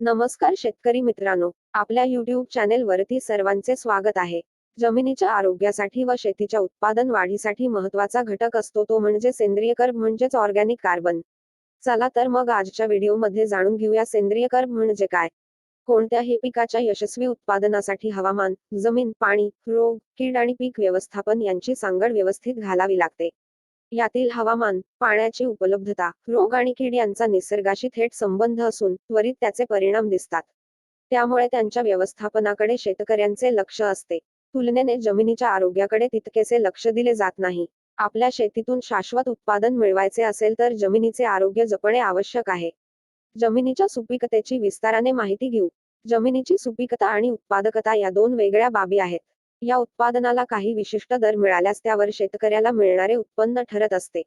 नमस्कार शेतकरी मित्रांनो आपल्या युट्यूब चॅनेल वरती सर्वांचे स्वागत आहे. जमिनीच्या आरोग्यासाठी व शेतीच्या उत्पादन वाढीसाठी महत्त्वाचा घटक असतो तो म्हणजे सेंद्रिय कर्ब म्हणजेच ऑर्गॅनिक कार्बन चला तर मग आजच्या व्हिडिओमध्ये जाणून घेऊया सेंद्रिय कर्ब म्हणजे काय. कोणत्याही पिकाच्या यशस्वी उत्पादनासाठी हवामान जमीन पाणी रोग कीड आणि पीक व्यवस्थापन यांची सांगड व्यवस्थित घालावी लागते. यातील हवामान पाण्याची उपलब्धता रोग आणि कीड यांचा निसर्गाशी थेट संबंध असून त्वरित त्याचे परिणाम दिसतात. त्यामुळे त्यांच्या व्यवस्थापनाकडे शेतकऱ्यांचे लक्ष असते. तुलनेने जमिनीच्या आरोग्याकडे तितकेसे लक्ष दिले जात नाही. आपल्या शेतीतून शाश्वत उत्पादन मिळवायचे असेल तर जमिनीचे आरोग्य जपणे आवश्यक आहे. जमिनीच्या सुपीकतेची विस्ताराने माहिती घेऊ. जमिनीची सुपीकता आणि उत्पादकता या दोन वेगळ्या बाबी आहेत. या उत्पादनाला काही विशिष्ट दर मिळाल्यास त्यावर शेतकऱ्याला मिळणारे उत्पन्न ठरत असते.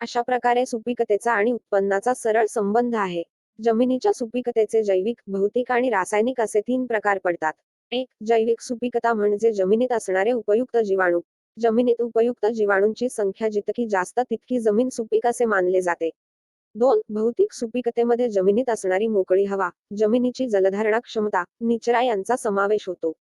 अशा प्रकारे सुपीकतेचा आणि उत्पन्नाचा सरळ संबंध आहे. जमिनीच्या सुपीकतेचे जैविक भौतिक आणि रासायनिक असे तीन प्रकार पडतात. एक जैविक सुपीकता म्हणजे जमिनीत असणारे उपयुक्त जीवाणू. जमिनीत उपयुक्त जीवाणूंची संख्या जितकी जास्त तितकी जमीन सुपीक असे मानले जाते. दोन भौतिक सुपीकतेमध्ये जमिनीत असणारी मोकळी हवा जमिनीची जलधारणा क्षमता निचरा यांचा समावेश होतो.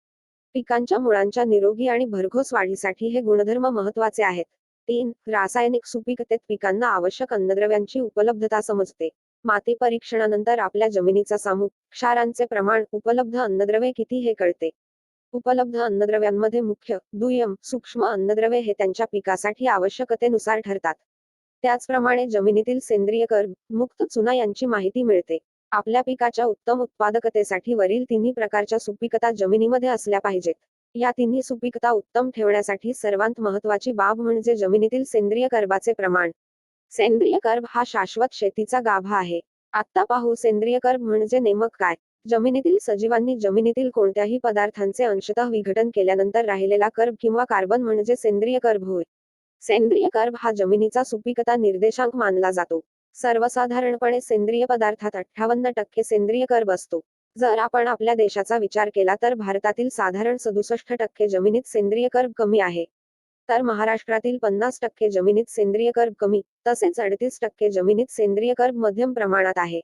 पिकांच्या मुळांच्या निरोगी आणि भरघोस वाढीसाठी हे गुणधर्म महत्त्वाचे आहेत. तीन रासायनिक सुपीकतेत पिकांना आवश्यक अन्नद्रव्यांची उपलब्धता समजते. माती परीक्षणानंतर आपल्या जमिनीचा सामू क्षारांचे प्रमाण उपलब्ध अन्नद्रव्ये किती हे कळते? उपलब्ध अन्नद्रव्यांमध्ये मुख्य दुय्यम सूक्ष्म अन्नद्रव्ये हे त्यांच्या पिकासाठी आवश्यकतेनुसार ठरतात. त्याचप्रमाणे जमिनीतील सेंद्रिय कर मुक्त चुना यांची माहिती मिळते. आपल्या पिकाच्या उत्तम उत्पादकतेसाठी वरील तिन्ही प्रकारच्या सुपीकता जमिनीमध्ये असल्या पाहिजेत. या तिन्ही सुपीकता उत्तम ठेवण्यासाठी सर्वात महत्वाची बाब म्हणजे जमिनीतील सेंद्रिय कर्बाचे प्रमाण. सेंद्रिय कर्ब हा शाश्वत शेतीचा गाभा आहे. आता पाहू सेंद्रिय कर्ब म्हणजे नेमक काय? जमिनीतील सजीवांनी जमिनीतील कोणत्याही पदार्थांचे अंशतः विघटन केल्यानंतर राहिलेला कर्ब किंवा कार्बन म्हणजे सेंद्रिय कर्ब होय. सेंद्रिय कर्ब हा जमिनीचा सुपीकता निर्देशांक मानला जातो. सर्वसाधारणपणे सेंद्रिय पदार्थात अठ्ठावन्न टक्के सेंद्रिय कर्ब असतो जर आपण आपल्या देशाचा विचार केला तर भारतातील साधारण सदुसष्ट टक्के जमिनीत सेंद्रिय कर्ब कमी आहे. तर महाराष्ट्रातील पन्नास टक्के जमिनीत सेंद्रिय कर्ब कमी तसेच अडतीस टक्के जमिनीत सेंद्रिय कर्ब मध्यम प्रमाणात आहे.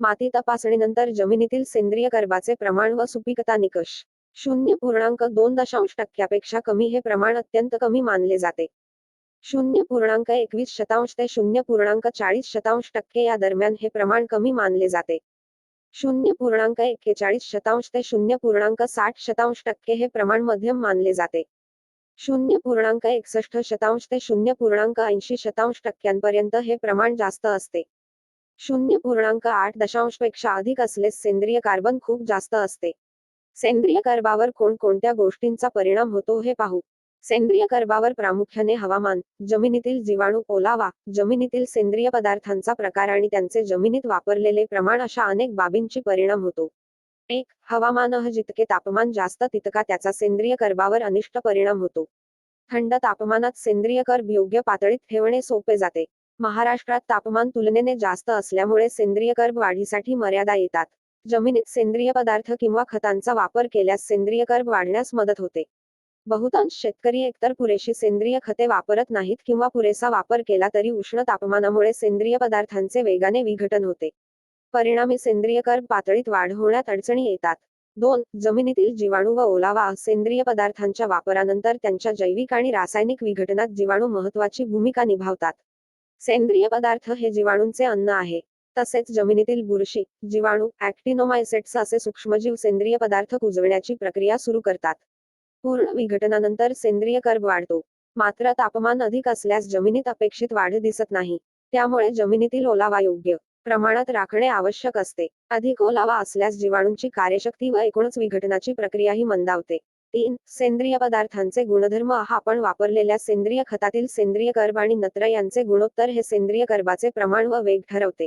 माती तपासणीनंतर जमिनीतील सेंद्रिय कर्बाचे प्रमाण व सुपीकता निकष शून्य पूर्णांक दोन दशांश टक्क्यापेक्षा कमी हे प्रमाण अत्यंत कमी मानले जाते. शून्य पूर्णांक एकवीस शतांश ते शून्य पूर्णांक चाळीस शतांश टक्के या दरम्यान हे प्रमाण कमी मानले जाते. शून्य पूर्णांक एक्केचाळीस शतांश ते शून्य पूर्णांक साठ शतांश टक्के हे प्रमाण मध्यम मानले जाते. शून्य पूर्णांक एकसष्ट शतांश ते शून्य पूर्णांक ऐंशी शतांश टक्क्यांपर्यंत हे प्रमाण जास्त असते. शून्य पूर्णांक आठ दशांशपेक्षा अधिक असलेस सेंद्रिय कार्बन खूप जास्त असते. सेंद्रिय कार्बावर कोणकोणत्या गोष्टींचा परिणाम होतो हे पाहू. सेंद्रिय कर्बावर प्रामुख्याने हवामान जमिनीतील जीवाणू ओलावा जमिनीतील सेंद्रिय पदार्थांचा प्रकार आणि त्यांचे जमिनीत वापरलेले प्रमाण अशा अनेक बाबींची परिणाम होतो. एक हवामान जितके तापमान जास्त तितका त्याचा सेंद्रिय कर्बावर अनिष्ट परिणाम होतो. थंड तापमानात सेंद्रिय कर्ब योग्य पातळीत ठेवणे सोपे जाते. महाराष्ट्रात तापमान तुलनेने जास्त असल्यामुळे सेंद्रिय कर्ब वाढीसाठी मर्यादा येतात. जमिनीत सेंद्रिय पदार्थ किंवा खतांचा वापर केल्यास सेंद्रिय कर्ब वाढण्यास मदत होते. बहुतांश शेतकरी एकतर पुरेशी सेंद्रिय खते वापरत नाहीत किंवा पुरेसा वापर केला तरी उष्ण तापमानामुळे सेंद्रिय पदार्थांचे वेगाने विघटन होते. परिणामी सेंद्रिय कर्ब पातळीत वाढ होण्यात अडचणी येतात. दोन जमिनीतील जीवाणू व ओलावा सेंद्रिय पदार्थांच्या वापरानंतर त्यांच्या जैविक आणि रासायनिक विघटनात जीवाणू महत्वाची भूमिका निभावतात. सेंद्रिय पदार्थ हे जीवाणूंचे अन्न आहे. तसेच जमिनीतील बुरशी जीवाणू ऍक्टिनोमायसेट्स असे सूक्ष्मजीव सेंद्रिय पदार्थ कुजविण्याची प्रक्रिया सुरू करतात. पूर्ण विघटनानंतर सेंद्रिय कर्ब वाढतो. मात्र तापमान अधिक असल्यास जमिनीत अपेक्षित वाढ दिसत नाही. त्यामुळे जमिनीतील ओलावा योग्य प्रमाणात राखणे आवश्यक असते. अधिक ओलावा असल्यास जीवाणूंची कार्यशक्ती व एकूणच विघटनाची प्रक्रियाही मंदावते. तीन सेंद्रिय पदार्थांचे गुणधर्म. हा आपण वापरलेल्या सेंद्रिय खतातील सेंद्रिय कर्ब आणि नत्र यांचे गुणोत्तर हे सेंद्रिय कर्बाचे प्रमाण व वेग ठरवते.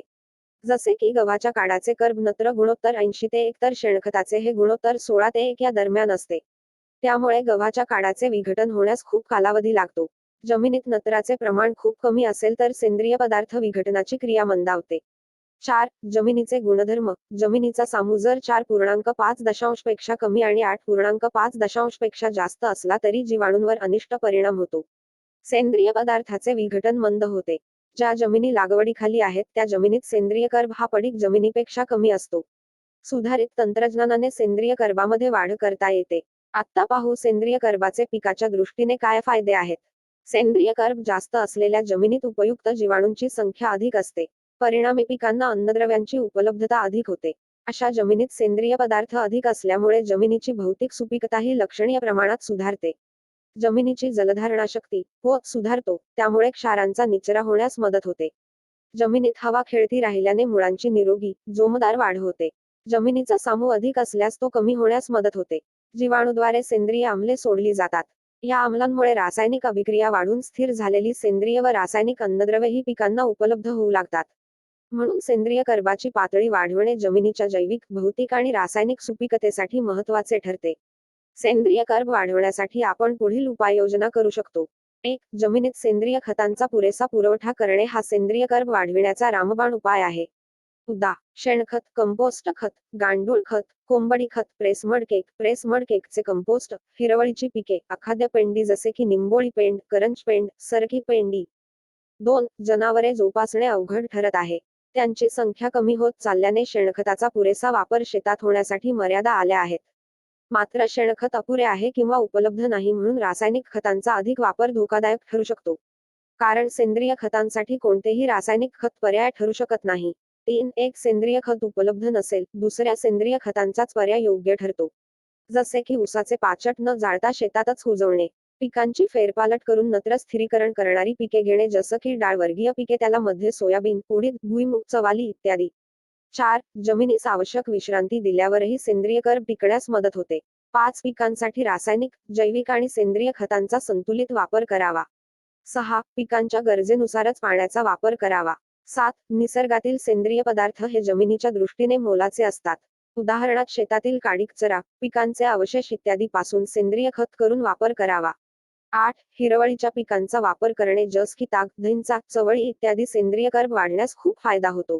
जसे की गव्हाच्या काडाचे कर्ब नत्र गुणोत्तर ऐंशी ते एक तर शेणखताचे हे गुणोत्तर सोळा ते एक या दरम्यान असते. त्यामुळे गव्हाच्या काडाचे विघटन होण्यास खूप कालावधी लागतो. जमिनीत नत्राचे प्रमाण खूप कमी असेल तर सेंद्रिय पदार्थ विघटनाची क्रिया मंदावते. चार जमिनीचे गुणधर्म. जमिनीचा सामू जर चार पूर्णांक पाच दशांशपेक्षा कमी आणि आठ पूर्णांक पाच दशांशपेक्षा जास्त असला तरी जीवाणूंवर अनिष्ट परिणाम होतो. सेंद्रिय पदार्थाचे विघटन मंद होते. ज्या जमिनी लागवडीखाली आहेत त्या जमिनीत सेंद्रिय कर्ब हा पडीक जमिनीपेक्षा कमी असतो. सुधारित तंत्रज्ञानाने सेंद्रिय कर्बामध्ये वाढ करता येते. आत्ता पाहू सेंद्रिय कर्बाचे पिकाच्या दृष्टीने काय फायदे आहेत. सेंद्रिय कर्ब जास्त असलेल्या जमिनीत उपयुक्त जीवाणूंची संख्या अधिक असते. परिणामी पिकांना अन्नद्रव्यांची उपलब्धता अधिक होते. अशा जमिनीत सेंद्रिय पदार्थ अधिक असल्यामुळे जमिनीची भौतिक सुपीकताही लक्षणीय प्रमाणात सुधारते. जमिनीची जलधारणा शक्ती व हो सुधारतो त्यामुळे क्षारांचा निचरा होण्यास मदत होते. जमिनीत हवा खेळती राहिल्याने मुळांची निरोगी जोमदार वाढ होते. जमिनीचा सामू अधिक असल्यास तो कमी होण्यास मदत होते. जीवाणूद्वारे सेंद्रिय आम्ले सोडली जातात. या आम्लांमुळे रासायनिक अभिक्रिया वाढून स्थिर झालेली सेंद्रिय व रासायनिक अन्नद्रव्ये ही पिकांना उपलब्ध होऊ लागतात. म्हणून सेंद्रिय कर्बाची पातळी वाढवणे जमिनीच्या जैविक भौतिक आणि रासायनिक सुपीकतेसाठी महत्त्वाचे ठरते. सेंद्रिय कर्ब वाढवण्यासाठी आपण पुढील उपाययोजना करू शकतो. एक जमिनीत सेंद्रिय खतांचा पुरेसा पुरवठा करणे हा सेंद्रिय कर्ब वाढविण्याचा रामबाण उपाय आहे. उदा शेणखत कंपोस्ट खत गांडूळ खत कोंबडी खत press mud cake press mud केकचे कंपोस्ट हिरवळीची पिके अखाद्य पेंडी जसे की निंबोळी पेंड करंज पेंड सरकी पेंडी. दोन जनावरे जोपासणे अवघड ठरत आहे. त्यांची संख्या कमी होत चालल्याने शेणखताचा पुरेसा वापर शेतात होण्यासाठी मर्यादा आल्या आहेत. मात्र शेणखत अपुरे आहे किंवा उपलब्ध नाही म्हणून रासायनिक खतांचा अधिक वापर धोकादायक ठरू शकतो. कारण सेंद्रिय खतांसाठी कोणतेही रासायनिक खत पर्याय ठरू शकत नाही. तीन एक सेंद्रिय खत उपलब्ध नसेल दुसऱ्या सेंद्रिय खतांचाच पर्याय योग्य ठरतो. जसे की उसाचे पाचट न जाळता शेतातच उजवणे पिकांची फेरपालट करून नत्र स्थिरीकरण करणारी पिके घेणे जसं की डाळवर्गीय पिके त्याला मध्ये सोयाबीन उडीद भुईमुग चवाली इत्यादी. चार जमिनीस आवश्यक विश्रांती दिल्यावरही सेंद्रिय कर पिकण्यास मदत होते. पाच पिकांसाठी रासायनिक जैविक आणि सेंद्रिय खतांचा संतुलित वापर करावा. सहा पिकांच्या गरजेनुसारच पाण्याचा वापर करावा. सात निसर्गातील सेंद्रिय पदार्थ हे जमिनीच्या दृष्टीने मोलाचे असतात. उदाहरणात शेतातील काडीक चरा पिकांचे अवशेष इत्यादी पासून सेंद्रिय खत करून वापर करावा. आठ हिरवळीच्या पिकांचा वापर करणे जस की ताक दहींचा चवळी इत्यादी सेंद्रिय कर्ब वाढण्यास खूप फायदा होतो.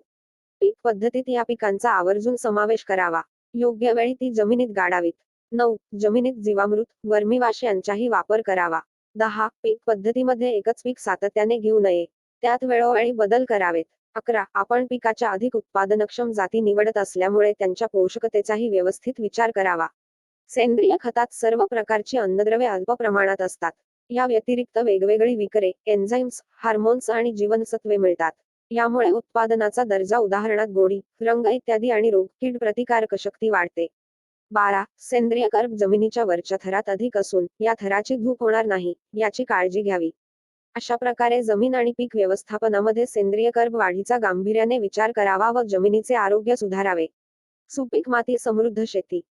पीक पद्धतीत या पिकांचा आवर्जून समावेश करावा. योग्य वेळी ती जमिनीत गाडावीत. नऊ जमिनीत जीवामृत वर्मीवाश यांचाही वापर करावा. दहा पीक पद्धतीमध्ये एकच पीक सातत्याने घेऊ नये. त्यात वेळोवेळी बदल करावेत. अकरा. आपण पिकाच्या अधिक उत्पादनक्षम जाती निवडत असल्यामुळे त्यांच्या पोषकतेचाही व्यवस्थित विचार करावा. सेंद्रिय खतात सर्व प्रकारची अन्नद्रव्ये अल्प प्रमाणात असतात. या व्यतिरिक्त वेगवेगळी विकरे एन्झाईम्स हार्मोन्स आणि जीवनसत्वे मिळतात. यामुळे उत्पादनाचा दर्जा उदाहरणात गोडी रंग इत्यादी आणि रोग कीड प्रतिकारक शक्ती वाढते. बारा. सेंद्रिय कर्ब जमिनीच्या वरच्या थरात अधिक असून या थराची धूप होणार नाही याची काळजी घ्यावी. अशा प्रकारे जमीन आणि पीक व्यवस्थापनामध्ये सेंद्रिय कर्ब वाढीचा गांभीर्याने विचार करावा व जमिनीचे आरोग्य सुधारावे. सुपीक माती समृद्ध शेती.